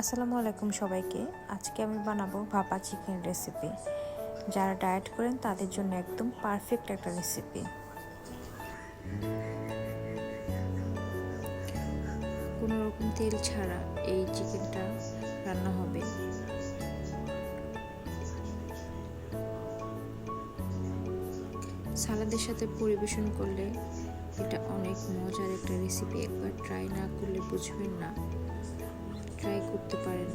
আসসালামু আলাইকুম সবাইকে। আজকে আমি বানাবো ভাপা চিকেন রেসিপি যারা ডায়েট করেন, তাদের জন্য একদম পারফেক্ট একটা রেসিপি কোনো রকম তেল ছাড়া এই চিকেনটা রান্না হবে। সালাদের সাথে পরিবেশন করলে এটা অনেক মজার একটা রেসিপি একবার ট্রাই না করলে বুঝবেন না। ট্রাই করতে পারেন?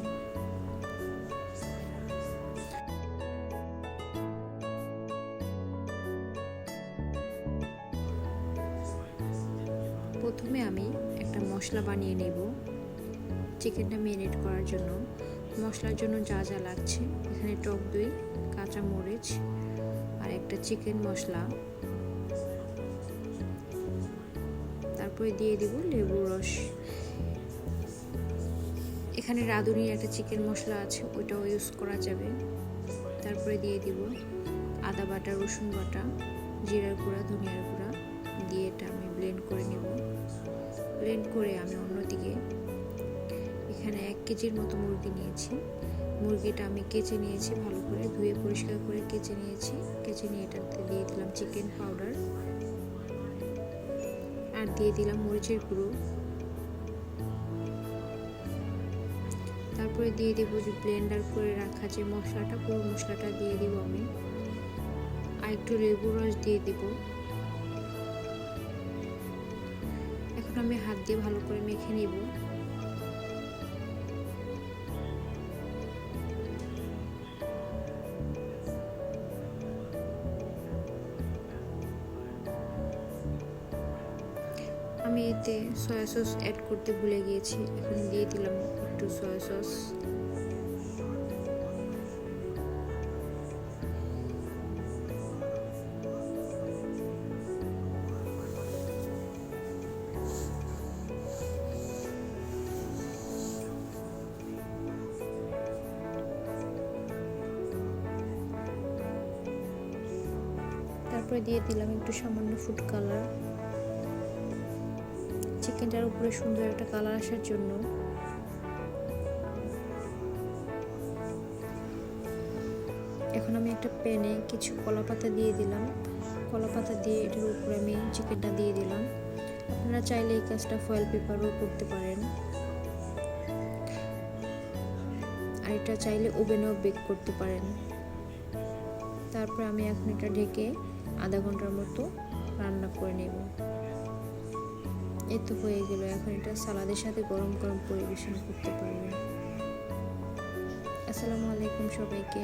প্রথমে আমি একটা মশলা বানিয়ে নেব, চিকেনটা মেরিনেট করার জন্য। মশলার জন্য যা যা লাগছে, এখানে টক দই, কাঁচা মরিচ, আর একটা চিকেন মশলা। তারপরে দিয়ে দিব লেবু রস। এখানে রাঁধুনির একটা চিকেন মশলা আছে, ওইটাও ইউজ করা যাবে। তারপরে দিয়ে দিব আদা বাটা, রসুন বাটা, জিরার গুঁড়া, ধনিয়ার গুঁড়া। দিয়ে এটা আমি ব্লেন্ড করে নেব। ব্লেন্ড করে আমি অন্যদিকে এখানে এক কেজির মতো মুরগি নিয়েছি। মুরগিটা আমি কেচে নিয়েছি ভালো করে, ধুয়ে পরিষ্কার করে কেচে নিয়েছি। কেচে নিয়ে এটাতে দিয়ে দিলাম চিকেন পাউডার আর দিয়ে দিলাম মরিচের গুঁড়ো। তারপরে দিয়ে দেবো, যে ব্লেন্ডার করে রাখা যে মশলাটা, পুরো মশলাটা দিয়ে দেবো আমি। আর একটু লেবু রস দিয়ে দেবো। এখন আমি হাত দিয়ে ভালো করে মেখে নিব। আমি এতে সয়া সস অ্যাড করতে ভুলে গিয়েছি। এখন দিয়ে দিলাম একটু সয়া সস তারপরে দিয়ে দিলাম একটু সামান্য ফুড কালার চিকেনটার উপরে সুন্দর একটা কালার আসার জন্য। এখন আমি একটা প্যানে কিছু কলা পাতা দিয়ে দিলাম। কলা পাতা দিয়ে এটার উপরে আমি চিকেনটা দিয়ে দিলাম। আপনারা চাইলে এই কাজটা ফয়েল পেপারও করতে পারেন। আর এটা চাইলে ওভেনেও বেক করতে পারেন। তারপর আমি এখন এটা ঢেকে আধা ঘণ্টার মতো রান্না করে নেব। এই তো হয়ে গেল, এখন এটা সালাদের সাথে গরম গরম পরিবেশন করতে পারবেন। আসসালামু আলাইকুম সবাইকে।